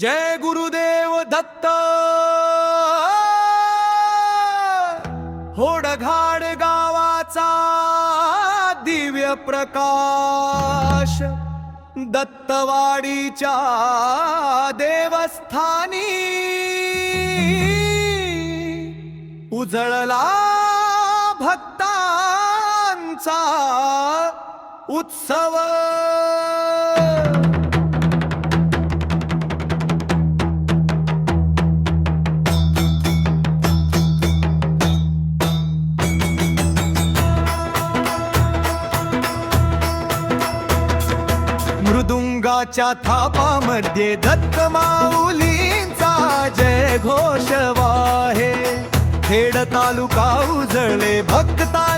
जय गुरुदेव दत्त! होडघाड गावाचा दिव्य प्रकाश दत्तवाडीच्या देवस्थानी उजळला भक्तांचा उत्सव. मृदुंगाच्या थापामध्ये दत्त माऊलींचा जय घोष वाहे. खेड तालुका उजळले भक्ता